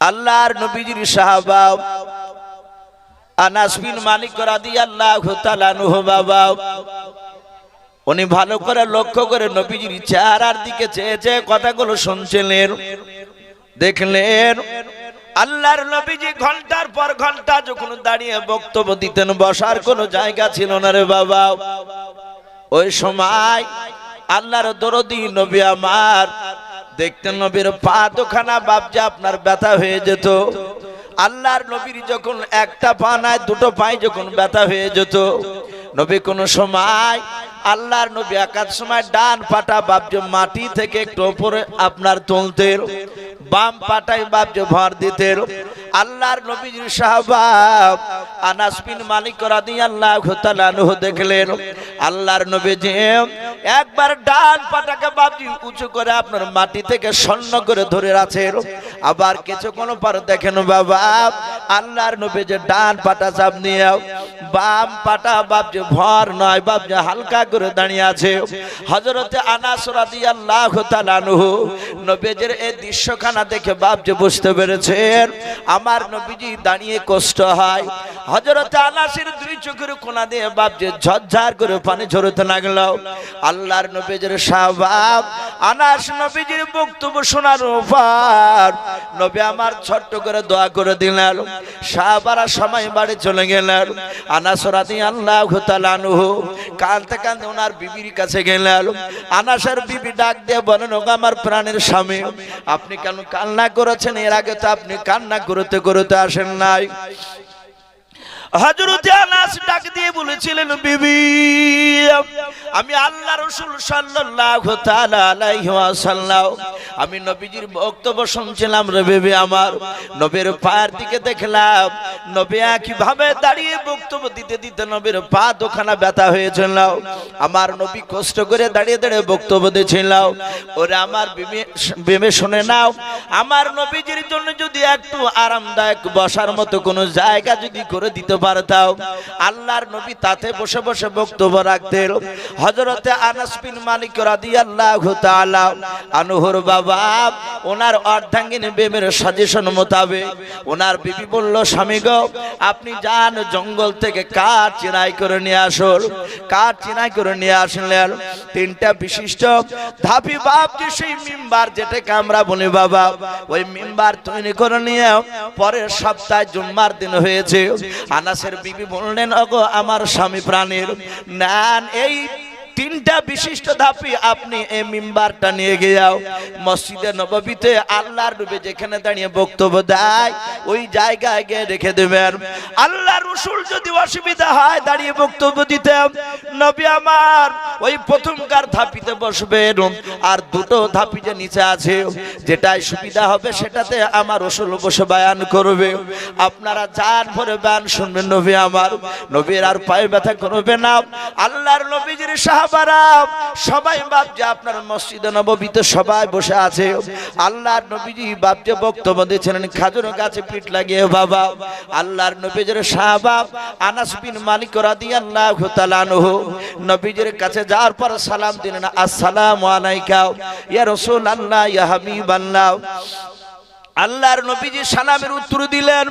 আল্লাহর নবীজির সাহাবা। আনাস বিন মালিক রাদিয়াল্লাহু তাআলা আনহু বাবা। উনি ভালো করে লক্ষ্য করে নবীজির চেহারার দিকে চেয়ে চেয়ে কথাগুলো শুনছিলেন। দেখলেন আল্লাহর নবীজি ঘণ্টার পর ঘণ্টা যখন দাঁড়িয়ে বক্তব্য দিতেন, বসার কোনো জায়গা ছিল না রে বাবা। ওই সময় আল্লাহর দরদি নবী আমার দেখতেন নবীর পা দুখানা, বাপজা আপনার ব্যথা হয়ে যেত। আল্লাহর নবীর যখন একটা পা নাই, দুটো পায়ে যখন ব্যথা হয়ে যেত। নবী কোনো সময় আল্লাহর নবী একাদ সময় ডান পাটা বাপজ মাটি থেকে একটু উপরে আপনার তুলতেন, বাম পাটায় বাপজ ভর দিতেন। আল্লাহর নবীর সাহাবাব আনাস মালিক রাদিয়াল্লাহু তাআলা আনহু দেখলেন, আল্লাহর নবী যে একবার ডান পাটাকে বাপজি উঁচু করে আপনার মাটি থেকে স্বর্ণ করে ধরে আছেন আবার কিছুক্ষণ পর দেখেন বাবা, আল্লাহর নবী যে ডান পাটা চাপ নিয়ে বাম পাটা বাপজি ভর নয়, বাপজি হালকা করে দাঁড়িয়ে আছে। হযরতে আনাস রাদিয়াল্লাহু নবীজির এই দৃশ্যখানা দেখে বাপজি বুঝতে পেরেছেন, আমার নবীজি দাঁড়িয়ে কষ্ট হয়। হযরতে আনাসের দুই চোখের কোনা দিয়ে বাপজি ঝরঝর করে পানি ঝরতে লাগল। আল্লাহর নবীজির সাহাবাব আনাস নবীজির বক্তব্য শোনার পর নবী আমার ছোট্ট করে দোয়া করে দিলেন। সাহাবারা সময় বাড়ি চলে গেলেন। আনাস রাদিয়াল্লাহু তাআলা আনহু কাঁদতে কাঁদতে ওনার বিবির কাছে গেলেন আনাসার বিবি ডাক দিয়ে বলেন, ওগো আমার প্রাণের স্বামী, আপনি কেন কান্না করেছেন? এর আগে তো আপনি কান্না করতে করতে আসেন নাই। আমি নবীজির বক্তব্য শুনছিলাম আমার। নবীর পায়ের দিকে দেখলাম, নবী কীভাবে দাঁড়িয়ে বক্তব্য দিতে দিতে নবীর পা দোখানা ব্যথা হয়েছিল। আমার নবী কষ্ট করে দাঁড়িয়ে দাঁড়িয়ে বক্তব্য দিয়েছিল। ওরে আমার বিবি শুনে নাও, আমার নবীজির জন্য যদি একটু আরামদায়ক বসার মতো কোনো জায়গা যদি করে দিতে আল্লাহর নবী তাতে বসে বসে বক্তব্য রাখতেন। হযরতে আনাস বিন মালিক রাদিয়াল্লাহু তাআলা আনহুর বাবা, ওনার বেমের সাজেশন মোতাবেক ওনার বিবি বলল, স্বামী গো, আপনি যান জঙ্গল থেকে কাঠ চিনাই করে নিয়ে আসুন। কাঠ চিনাই করে নিয়ে আসলেন। তিনটা বিশিষ্ট ধাপি বাপ যে সেই মিম্বার যেটাকে আমরা বলি বাবা, ওই মিম্বার তৈরি করে নিয়ে পরের সপ্তাহে জুম্মার দিন হয়েছে। আনাসের বিবি বললেন ওগো আমার স্বামী প্রাণীর নান এই তিনটা বিশিষ্ট ধাপি আপনি এই মিম্বারটা নিয়ে গিয়াও। মসজিদে নববীতে আল্লাহর নবী যেখানে দাঁড়িয়ে বক্তব্য দেয়, ওই জায়গায় গিয়ে রেখে দেবেন। আল্লাহ রসুল যদি অসুবিধা হয় দাঁড়িয়ে বক্তব্য দিতে নবী আমার, ওই প্রথমকার ধাপিতে বসবেন। আর দুটো ধাপি যে নিচে আছে, যেটাই সুবিধা হবে সেটাতে আমার রসুল বসে বায়ান করবে। আপনারা যান পরে বায়ান শুনবেন নবী আমার। নবীর আর পায়ে ব্যথা করবে না। আল্লাহর নবীজির আপনার সবাই বসে আছে। আল্লাহর বক্তব্য পিঠ বাবা। আল্লাহর নবীজির সাহাবা আনাস বিন মালিক রাদিয়াল্লাহু তাআলা আনহু নবীজির কাছে যাওয়ার পর সালাম দিলেন, আসসালামু আলাইকা ইয়া হাবিবাল্লাহ। আল্লাহর নবীজি সালামের উত্তর দিলেন,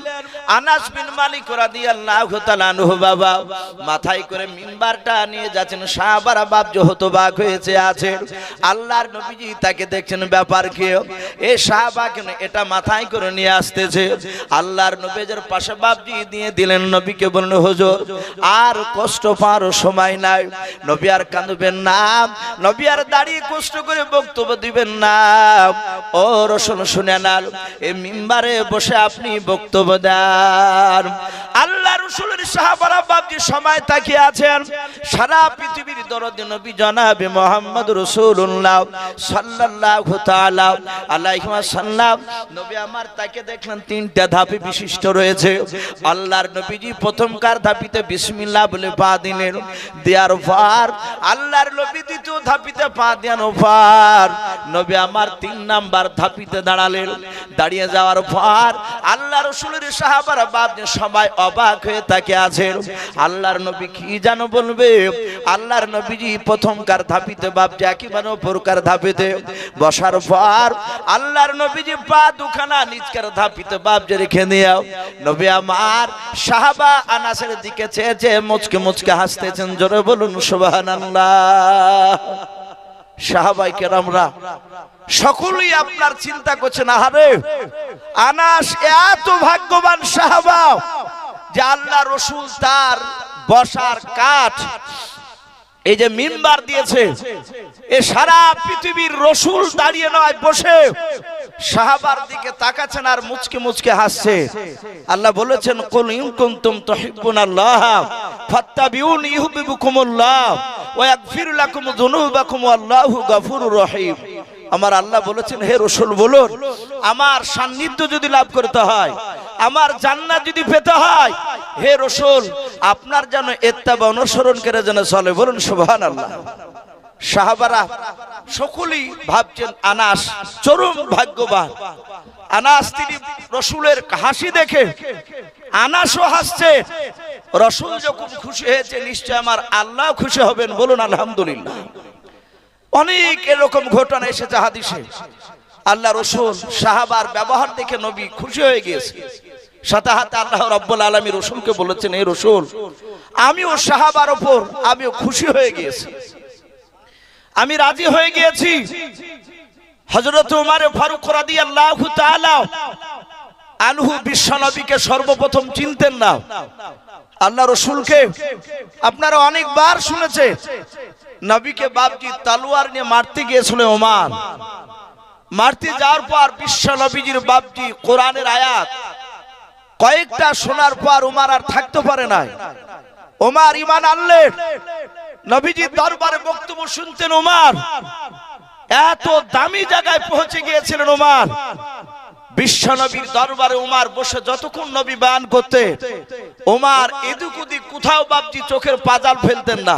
আনাস বিন মালিক রাদিয়াল্লাহু তাআলা আনহু বাবা, মাথায় করে মিম্বারটা নিয়ে যাচ্ছেন সাহাবারা বাপ হতবাক হয়েছে, আছে। আল্লাহর নবীজি তাকে দেখছেন, ব্যাপার কি? এই সাহাবা কেন এটা মাথায় করে নিয়ে আসতেছে? আল্লাহর নবীজের পাশে বাপজি দিয়ে দিলেন, নবীকে বললেন, হুজুর, আর কষ্ট পাওয়ার সময় নাই। নবী আর কাঁদবেন না। নবী আর দাঁড়িয়ে কষ্ট করে বক্তব্য দিবেন না। ও রসুল, শুনে নাল এই মিম্বারে বসে আপনি বক্তব্য দেন। আল্লাহ রসুলের সাহাবারা বাপজি সময় তাকিয়ে আছেন। সারা পৃথিবীর দরদি নবী জনাবে মোহাম্মদ রসুল্লাহ সাল্লাল্লাহু তাআলা আলাইহি ওয়াসাল্লাম। নবী আমার তাকে দেখলেন, তিনটা ধাপে বিশিষ্ট রয়েছে। আল্লাহর নবীজি প্রথমকার ধাপিতে বিসমিল্লাহ বলে পা দিলেন দেয়ার পর আল্লাহর নবী দ্বিতীয় ধাপিতে পা দেন পর নবী আমার তিন নাম্বার ধাপিতে দাঁড়ালেন দাঁড়িয়ে যাওয়ার পর আল্লাহ রসুলের সাহাবারা বাপ সবাই অবাক হয়ে তাকে আছেন। আল্লাহর নবী কি জানো বলবে? আল্লাহর নবীজি প্রথমকার ধাপিতে বাপজি একেবারে প্রকার ধাপিতে বসার পর আল্লাহর নবীজি পা দুখানা নিজকার ধাপিতে বাপজি রেখে নিও নবী আমার, সাহাবা আনাসের দিকে চেয়ে চেয়ে মুচকে মুচকে হাসতেছেন। জোরে বলুন, সুবহানাল্লাহ। সাহাবাই কেরামরা, সকলেই আপনার চিন্তা করছেন, আহারে, আনাস এত ভাগ্যবান সাহাবা যে আল্লাহ রসুল তার বসার কাঠ এই যে মিম্বার দিয়েছে, এ সারা পৃথিবীর রসুল দাঁড়িয়ে নয়, বসে সাহাবার দিকে তাকাচ্ছেন আর মুচকে মুচকে হাসছে। আল্লাহ বলেছেন, কুল ইন কুনতুম তুহিব্বুনাল্লাহ, ফাত্তাবিউন ওয়া লাকুম যুনুবাকুম আল্লাহু গফুরুর রহিম। আমার আল্লাহ বলেছেন, হে রসুল, বলুন, আমার সান্নিধ্য যদি লাভ করতে হয় আমার জান্নাত যদি পেতে হয়, হে রসুল, আপনার যেন এত্তাবা অনুসরণ করে যেন চলে। বলুন সুবহান আল্লাহ সাহাবারা সকলেই ভাবছেন, আনাস চরম ভাগ্যবান। আনাস তিনি রসুলের হাসি দেখে আনাসও হাসছে। রসুল যখন খুশি হয়েছে, নিশ্চয় আমার আল্লাহ খুশি হবেন। বলুন, আলহামদুলিল্লাহ। অনেক এরকম ঘটনা এসেছে হাদিসে। আল্লাহ রসুল সাহাবার ব্যবহার দেখে নবী খুশি হয়ে গিয়েছে। সাথে হাতে আল্লাহ রব্বুল আলমী রসুলকে বলেছেন এই রসুল, আমিও সাহাবার ওপর আমিও খুশি হয়ে গিয়েছি। আমি রাজি হয়ে গিয়েছি। হজরত উমারে ফারুক রাদি আল্লাহ আনহু বিশ্বনবীকে সর্বপ্রথম চিনতেন না। আল্লাহ রসুলকে আপনারা অনেকবার শুনেছে, নবীকে বাপজি তালুয়ার নিয়ে মারতে গিয়েছিল ওমান। মারতে যাওয়ার পর বিশ্ব নবীজির বাপজি কোরআনের আয়াত। কয়েকটা শোনার পর উমার আর থাকতে পারে নাই। ওমার ইমান আনলে নবীজির দরবারে বক্তব্য শুনতেন ওমার এত দামি জায়গায় পৌঁছে গিয়েছিলেন ওমার বিশ্বনবীর দরবারে উমার বসে যতক্ষণ নবী বায়ান করতে ওমার এদিক ওদিক কোথাও বাপজি চোখের পাজাল ফেলতেন না।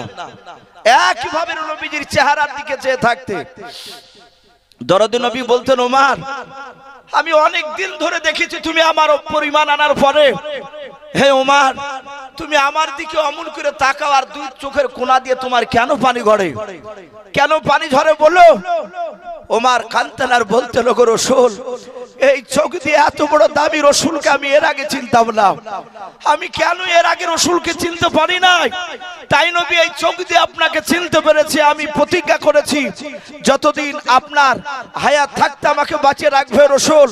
একইভাবে নবীজির চেহারার দিকে চেয়ে থাকতে। দরদি নবী বলতেন ওমার আমি অনেক দিন ধরে দেখেছি তুমি আমার পরিমাণ আনার পরে হে ওমার, তুমি আমার দিকে অমন করে তাকাও আর দুই চোখের কোনা দিয়ে তোমার কেন পানি গড়ে কেন পানি ঝরে বলো? ওমার কান্তান আর বলতে লোক রসুল, এই চোখ দিয়ে এত বড় দামি রসুলকে আমি এর আগে চিনতাম না। আমি কেন এর আগে রসুলকে চিনতে পারি নাই? তাই নবী, এই চোখ দিয়ে আপনাকে চিনতে পেরেছি, আমি প্রতিজ্ঞা করেছি, যতদিন আপনার হায়াত থাকতে আমাকে বাঁচিয়ে রাখবে রসুল,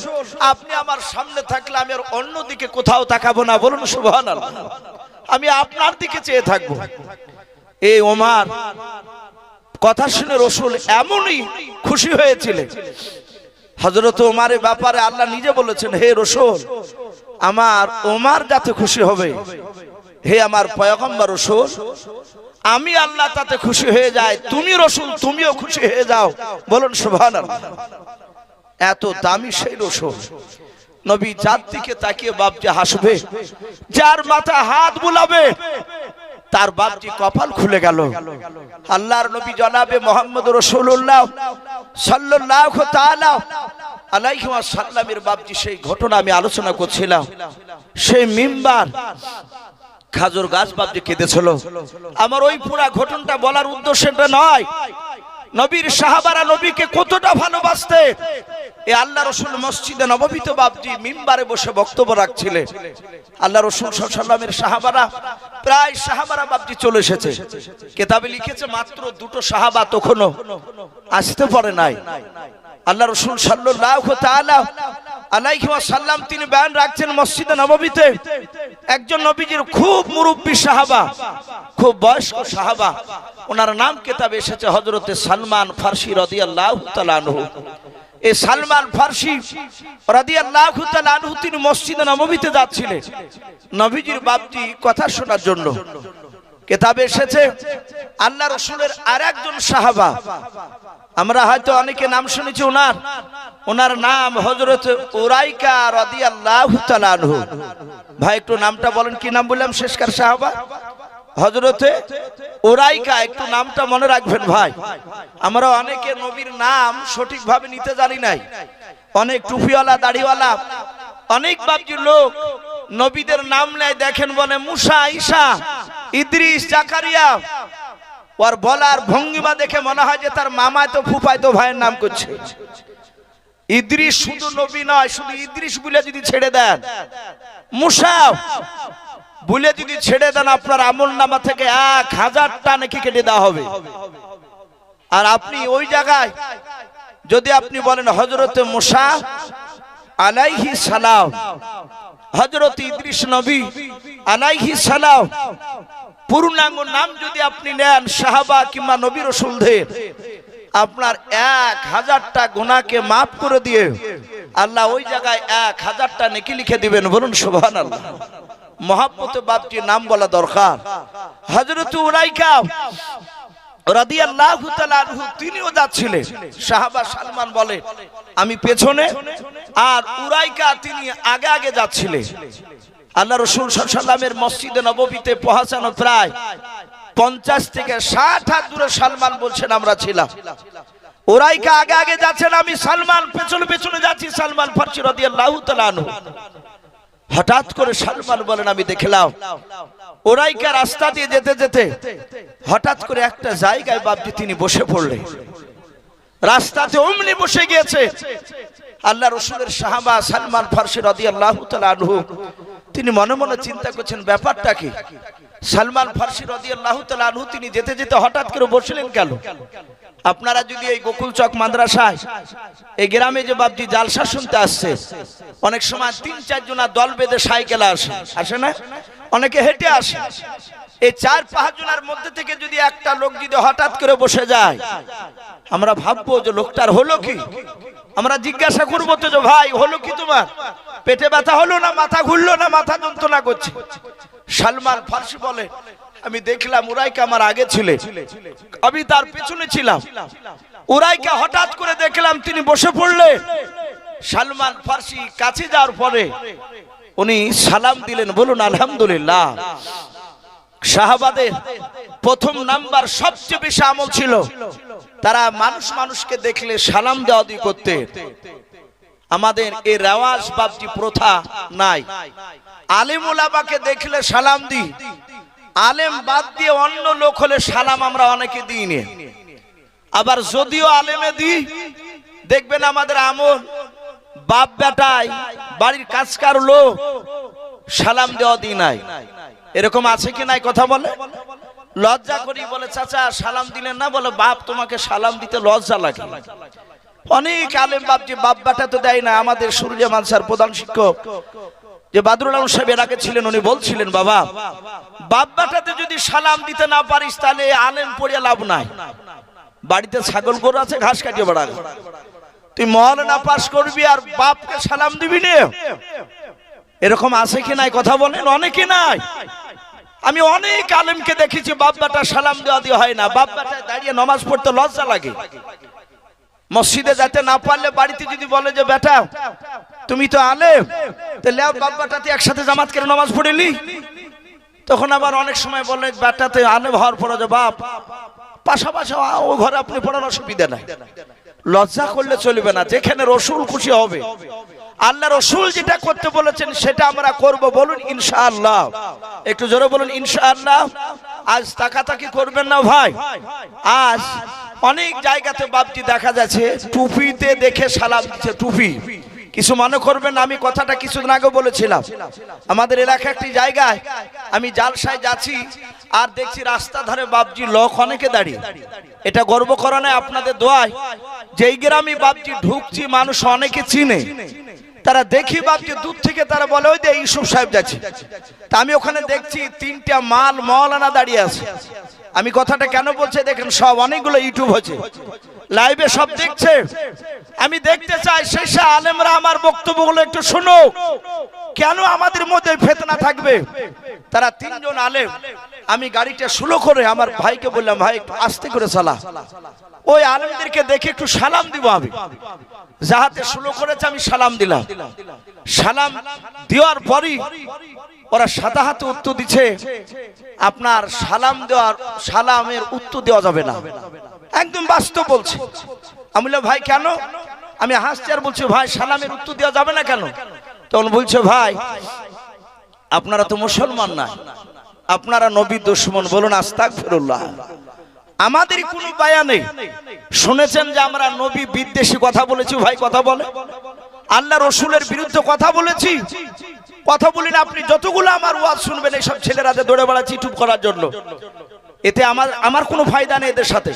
আপনি আমার সামনে থাকলে আমি আর অন্যদিকে কোথাও তাকাবো না। বলুন আমি আপনার দিকে চেয়ে থাকব। এই ওমার, কথা শুনে রসুল এমনই খুশি হয়েছিলেন। হজরত ওমারের ব্যাপারে আল্লাহ নিজে বলেছেন, হে রসুল, আমার ওমার যাতে খুশি হবে, হে আমার পয়গম্বর রসুল, আমি আল্লাহ তাতে খুশি হয়ে যায় তুমি রসুল, তুমিও খুশি হয়ে যাও। বলুন সুভান এত দামি সেই রসুল। নবী যার দিকে তাকিয়ে বাপজি হাসবে? যার মাথা হাত বুলাবে, তার বাপজি কপাল খুলে গেল। আল্লাহর নবী জনাবে মোহাম্মদ রসুল্লাহ সাল্লাহ তাআলা আলাইহি সাল্লামের বাপজি সেই ঘটনা আমি আলোচনা করছিলাম। সেই মিম্বার খাজুর গাছ বাপজি কেঁদেছিল। আমার ওই পুরা ঘটনাটা বলার উদ্দেশ্যটা নয়। নবীর সাহাবারা নবীকে কতটা ভালোবাসতে? এ আল্লাহ রসুল মসজিদে নবমিত বাবজি মিম্বারে বসে বক্তব্য রাখছিলেন। আল্লাহ রসুল সাল্লামের সাহাবারা, প্রায় সাহাবারা বাবজি চলে এসেছে। কেতাবে লিখেছে, মাত্র দুটো সাহাবা তখনও আসতে পারে নাই। আল্লাহ রসুল সাল্লাহ তাআলা আলাইহি সাল্লাম তিনি বয়ান রাখছেন মসজিদে নববীতে। একজন নবীজির খুব মুরব্বী সাহাবা, খুব বয়স্ক সাহাবা, ওনার নাম কেতাবে এসেছে হজরতে সালমান ফার্সি রাদিয়াল্লাহু তাআলা আনহু। এই সালমান ফার্সি রাদিয়াল্লাহু তাআলা আনহু তিনি মসজিদে নববীতে যাচ্ছিলেন। নবীজির বাপজি কথা শোনার জন্য কেতাবে এসেছে, আল্লাহ রসুলের আর একজন সাহাবা আমরা হয়তো অনেকে নাম শুনেছি ওনার। ওনার নাম হজরত আনহু। ভাই, একটু নামটা বলেন, কি নাম বললাম? শেষকার সাহাবা? হজরতে ওরাইকা একটু নামটা মনে রাখবেন ভাই। আমরা অনেকে নবীর নাম সঠিকভাবে নিতে জানি নাই। অনেক টুপিওয়ালা, দাড়িওয়ালা, অনেক বাবজির লোক নবীদের নাম নেয়, দেখেন বলে মুসা ঈসা ইদ্রিস, জাকারিয়া ওর বলার ভঙ্গিমা দেখে মনে হয় যে তার মামায় তো ফুফায় তো ভাইয়ের নাম করছে। ইদ্রিস শুধু নবী নয়, শুধু ইদ্রিস বলে যদি ছেড়ে দেন। মুসা বলে যদি ছেড়ে দেন, আপনার আমল নামা থেকে এক হাজারটা নাকি কেটে দেওয়া হবে। আর আপনি ওই জায়গায়, যদি আপনি বলেন হজরতে মুসা আলাইহি সালাম হজরত ইদ্রিস নবী আলাইহি সালাম পূর্ণাঙ্গ নাম যদি আপনি নেন সাহাবা কিংবা নবী রসুলদের, আপনার এক হাজারটা গুণাকে মাফ করে দিয়ে আল্লাহ ওই জায়গায় এক হাজারটা নেকি লিখে দিবেন। বলুন সুবহান আল্লাহ বাপটির নাম বলা দরকার। হজরত উরাইকা তিনিও যাচ্ছিলেন। সাহাবা সালমান বলে, আমি পেছনে। আর উরাইকা তিনি আগে আগে যাচ্ছিলেন। আল্লাহ রসুল সাল্লামের মসজিদে নববীতে পৌঁছানো প্রায় পঞ্চাশ থেকে ষাট হাত দূরে সালমান বলছেন, আমরা ছিলাম। ওরাইকা আগে আগে যাচ্ছেন, আমি সালমান, পেছনে পেছনে যাচ্ছি। সালমান ফার্সি রাদিয়াল্লাহু তাআলা হঠাৎ করে সালমান বলেন, আমি দেখলাম। ওরাইকা রাস্তা দিয়ে যেতে যেতে হঠাৎ করে একটা জায়গায় বাপজি তিনি বসে পড়লেন। রাস্তাতে অমনি বসে গিয়েছে। আল্লাহ রসুলের সাহাবা সালমান ফার্সি রদি আল্লাহ আনহু তিনি মনে মনে চিন্তা করছেন, ব্যাপারটা কি? সালমান ফার্সি রদি আল্লাহ আনহু তিনি যেতে যেতে হঠাৎ করে বসলেন কেন? আপনারা যদি এই গোকুল চক মাদ্রাসায়, এই গ্রামে যে বাপজি জালসা শুনতে আসছে, অনেক সময় তিন চারজনা দল বেঁধে সাইকেল আসে আসে না? অনেকে হেঁটে আসে। এই চার পাঁচ জনের মধ্যে থেকে যদি একটা লোক যদি হঠাৎ করে বসে যায়, আমরা ভাববো যে লোকটার হলো কি? আমরা জিজ্ঞাসা করব তো যে, ভাই, হলো কি তোমার? পেটে ব্যথা হলো না, মাথা ঘুরলো না, মাথা যন্ত্রণা করছে? সালমান ফার্সি বলে, আমি দেখলাম উরাইকা আমার আগে ছিলে। আমি তার পেছনে ছিলাম। উরাইকা হঠাৎ করে দেখলাম তিনি বসে পড়লে। সালমান ফার্সি কাছে যাওয়ার পরে উনি সালাম দিলেন, বলুন, আলহামদুলিল্লাহ। শাহাবাদের প্রথম নাম্বার সবচেয়ে বেশি আমল ছিল। তারা মানুষ মানুষকে দেখলে সালাম দেওয়া দিয়ে করতে। আমাদের এই রেওয়াজ বাপটি প্রথা নাই। আলিম ওলামাকে দেখলে সালাম দিই। আলেম বাদ দিয়ে অন্য লোক হলে সালাম আমরা অনেকে দিই নে। আবার যদিও আলেমে দিই, দেখবেন আমাদের আমল বাপ বেটায় বাড়ির কাজকার লোক সালাম দেওয়া দিই নাই। এরকম আছে কি নাই কথা বলে? লজ্জা করি বলে, চাচা, সালাম দিলেন না? বলে, বাপ, তোমাকে সালাম দিতে লজ্জা লাগে। অনেক আলেম যে বাপ বাটা তো দেয় না, আমাদের সুরজা মানসার প্রধান শিক্ষক। যে বাদরুল আলম সাহেব এর আগে ছিলেন, উনি বলছিলেন, বাবা, বাপ বেটাতে যদি সালাম দিতে না পারিস, তাহলে আলেম পড়িয়া লাভ নাই। বাড়িতে ছাগল গরু আছে, ঘাস কাটিয়ে বেড়াবে তুই মহলানা পাস করবি আর বাপকে সালাম দিবি নে। এরকম আছে কি নাই কথা বলেন? অনেকে নাই। আমি অনেক আলেমকে দেখেছি, বাপ বেটা সালাম দেওয়া দিয়ে হয় না। বাপ বেটা দাঁড়িয়ে নমাজ পড়তে লজ্জা লাগে। মসজিদে যেতে না পারলে বাড়িতে যদি বলে যে, বেটা, তুমি তো আলেম, তাহলে বাপ বেটাতে একসাথে জামাত করে নমাজ পড়েলি তখন আবার অনেক সময় বলে বেটাতে আলেম হওয়ার পরে যে বাপ, পাশাপাশি ও ঘরে আপনি পড়ার অসুবিধা নাই। লজ্জা করলে চলবে না, যেখানে রসুল খুশি হবে। আল্লাহ রসুল যেটা করতে বলেছেন সেটা আমরা করব বলুন ইনশাআল্লাহ। একটু জোরে বলুন ইনশাআল্লাহ। আজ তাকাতাকি করবেন না ভাই? আজ অনেক জায়গাতে বাপটি দেখা যাচ্ছে, টুপিতে দেখে সালাম দিচ্ছে, টুপি। কিছু মনে করবেন আমি কথাটা কিছুদিন আগে বলেছিলাম। আমাদের এলাকা একটি জায়গায় আমি জালসায় যাচ্ছি, আর দেখছি রাস্তা ধারে বাপজি লক অনেকে দাঁড়িয়ে। এটা গর্ব করা আপনাদের দোয়ায়। যেই গ্রামে বাপজি ঢুকছি, মানুষ অনেকে চিনে। তারা দেখি বাপকে দূর থেকে তারা বলে, ওই যে ইউসুফ সাহেব যাচ্ছে। তা আমি ওখানে দেখছি তিনটা মাল মৌলানা দাঁড়িয়ে আছে। আমি কথাটা কেন বলছে? দেখেন, সব অনেকগুলো ইউটিউব হচ্ছে। লাইভে সব দেখছে। আমি দেখতে চাই সব আলেমরা আমার বক্তব্যগুলো একটু শোনো। কেন আমাদের মধ্যে ফেতনা থাকবে? তারা তিনজন আলেম। আমি গাড়িটা স্লো করে আমার ভাইকে বললাম, ভাই আস্তে করে চালা। ওই আলেমদেরকে দেখে একটু সালাম দিব আমি। যাহাতে স্লো করেছে, আমি সালাম দিলাম। সালাম দেওয়ার পরই ওরা সাদা হাতে উত্তর দিচ্ছে। আপনার সালাম দেওয়ার, সালামের উত্তর দেওয়া যাবে না। একদম বাস্তব বলছে। আমি বললাম, ভাই, কেন? আমি হাসছি আর বলছি, ভাই, সালামের উত্তর দেওয়া যাবে না কেন? তখন বলছে, ভাই, আপনারা তো মুসলমান না। আপনারা নবী দুশ্মন বলুন আস্তাক ফিরুল্লাহ আমাদের কোনো বায়া নেই। শুনেছেন যে আমরা নবী বিদ্বেষী কথা বলেছি, ভাই, কথা বলে? আল্লাহ রসুলের বিরুদ্ধে কথা বলেছি। কথা বলিনি আপনি যতগুলো আমার ওয়াজ শুনবেন, এইসব ছেলেরা দৌড়ে বেড়াচ্ছি, চুপ করার জন্য। এতে আমার আমার কোনো ফায়দা নেই এদের সাথে।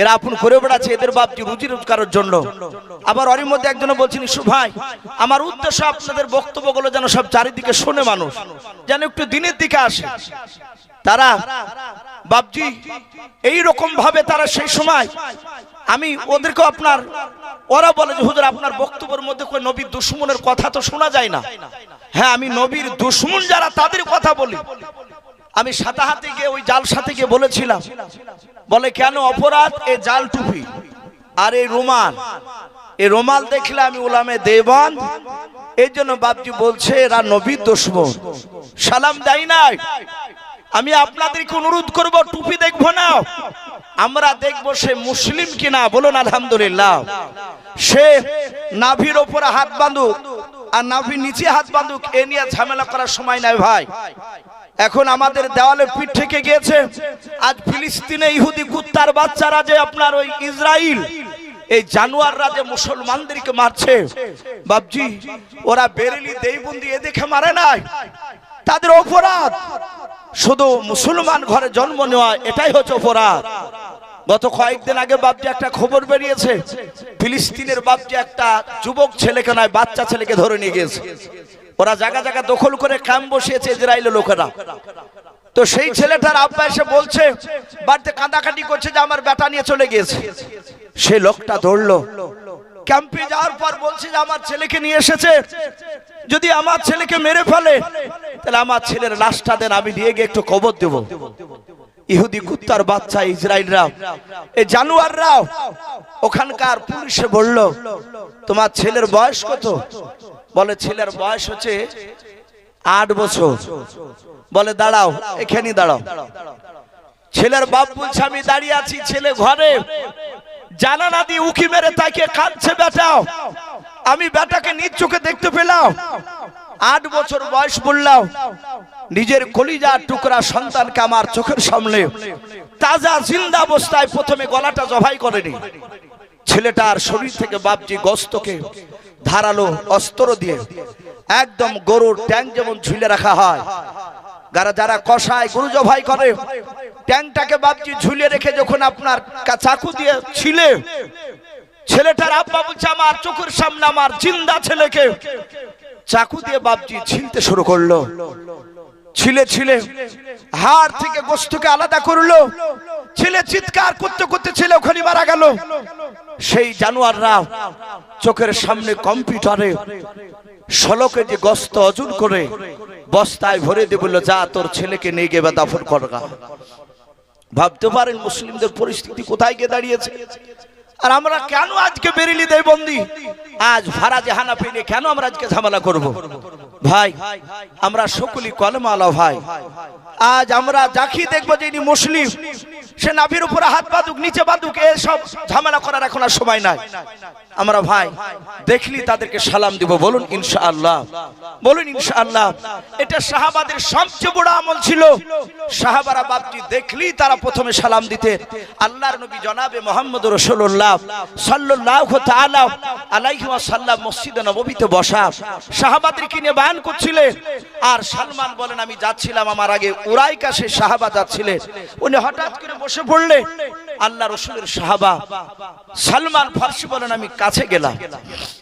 এরা আপন করে বেড়াচ্ছে, এদের বাপজি রুজি রোজগারের জন্য। আবার ওরই মধ্যে একজন বলছেন, ইসু ভাই, আমার উদ্দেশ্য আপনাদের বক্তব্যগুলো যেন সব চারিদিকে শোনে মানুষ, যেন একটু দিনের দিকে আসে। তারা, বাপজি এই রকম ভাবে তারা সেই সময়, আমি ওদেরকে আপনার, ওরা বলে যে, হুজুর, আপনার বক্তব্যের মধ্যে કોઈ নবীর দুশ্মনের কথা তো শোনা যায় না। হ্যাঁ আমি নবীর দুশ্মন যারা, তাদের কথা বলি। আমি সাতাহাতে গিয়ে ওই জাল সাথে গিয়ে বলেছিলাম। বলে, কেন অপরাধ? এ জাল টুপি আর এই রুমাল। এই রুমাল দেখলে আমি ওলামে দেবান এই জন্য বাপজি বলছে, এরা নবীর দুশ্মন। সালাম দেয় নাই। আমি আপনাদেরকে অনুরোধ করব, টুপি দেখব না। আমরা দেখব সে মুসলিম কিনা। বলুন, আলহামদুলিল্লাহ। সে নাভির ওপরে হাত বাঁধুক আর নাভির নিচে হাত বাঁধুক, এ নিয়ে ঝামেলা করার সময় নাই ভাই। এখন আমাদের দেওয়ালে পিঠ থেকে গিয়েছে। আজ ফিলিস্তিনে ইহুদি কুত্তার বাচ্চারা যে আপনার ওই ইসরায়েল এই জানুয়াররা যে মুসলমানদেরকে মারছে বাবজি ওরা বেরেলি, দেইবন্দি এ দেখে মারে নাই। তাদের অপরাধ। শুধু মুসলমান ঘরে জন্ম নেওয়া, এটাই হচ্ছে অপরাধ। গত কয়েকদিন আগে বাপজি একটা খবর বেরিয়েছে। ফিলিস্তিনের বাপজি একটা যুবক ছেলেকে নয়, বাচ্চা ছেলেকে ধরে নিয়ে গিয়েছে। ওরা জায়গা জায়গা দখল করে কাম বসিয়েছে ইসরায়েলের লোকেরা। তো সেই ছেলেটার আব্বা এসে বলছে, বাড়িতে কাঁদাকাটি করছে যে আমার বেটা নিয়ে চলে গিয়েছে। সে লোকটা ধরলো। ক্যাম্পে যাওয়ার পর বলছে যে আমার ছেলেকে নিয়ে এসেছে। যদি আমার ছেলেকে মেরে ফেলে, তাহলে আমার ছেলের লাশটা দেন, আমি নিয়ে গিয়ে একটু কবর দেব। ইহুদি কুত্তার বাচ্চা ইসরায়েলরা। এই জানুয়াররাও ওখানকার পুলিশে বলল, তোমার ছেলের বয়স কত? বলে, ছেলের বয়স হচ্ছে আট বছর। বলে, দাঁড়াও এখানে দাঁড়াও। ছেলের বাপ বলছে, আমি দাঁড়িয়ে আছি ছেলে ঘরে। জানানা দিয়ে উকি মেরে তাকে কাঁদছে, বেটাও। আমি বেটাকে নিজ চোখে দেখতে পেলাম। আট বছর বয়স বললাম, নিজের কলিজার টুকরা সন্তানকে আমার চোখের সামনে তাজা জিন্দা অবস্থায় প্রথমে গলাটা জবাই করেনি। ছেলেটার শরীর থেকে বাপজি গস্তকে ধারালো অস্ত্র দিয়ে একদম গরুর ট্যাং যেমন ঝুলে রাখা হয়। যারা যারা কষায় গরু জবাই করে, ট্যাংটাকে বাপজি ঝুলে রেখে যখন আপনার চাকু দিয়ে ছিলে, ছেলেটার আব্বা বলছে, আমার চোখের সামনে আমার জিন্দা ছেলেকে। চাকু দিয়ে বাপজি ছিলতে শুরু করল। ছিলে ছিলে, হাড় থেকে গোস্তকে আলাদা করল। ছেলে চিৎকার করতে করতে ছেলে ওখানে মারা গেল। সেই জানোয়াররা চোখের সামনে কম্পিউটারে ষোলো কেজি গস্ত অজুন করে, বস্তায় ভরে দিয়ে বলল, যা তোর ছেলেকে নিয়ে গিয়ে দাফন করগা। ভাবতে পারেন মুসলিমদের পরিস্থিতি কোথায় গিয়ে দাঁড়িয়েছে? আর আমরা কেন আজকে বেরিলি দেয় বন্দি? আজ ফারাজে হানাফি নিয়ে কেন আমরা আজকে ঝামেলা করব? ভাই, আমরা সকলি কলমালা ভাই। আজ আমরা যাকি দেখব যে ইনি মুসলিম, সে নাভির উপরে হাত বাঁধুক, নিচে বাঁধুক এসব ঝামেলা করার এখন আর সময় নাই। আমরা ভাই, দেখলি তাদেরকে সালাম দিব, বলুন ইনশাআল্লাহ বলুন ইনশাআল্লাহ, এটা সাহাবাদের সবচেয়ে বড় আমল ছিল। সাহাবারা বাপজি দেখলি তারা প্রথমে সালাম দিতে। আল্লাহর নবী জনাবে মোহাম্মদ রসুল্লাহ আর সালমান বলেন, আমি যাচ্ছিলাম আমার আগে সাহাবা যাচ্ছিলেন। উনি হঠাৎ করে বসে আল্লাহ রসুলের সাহাবা সালমান ফার্সি বলেন, আমি কাছে গেলাম।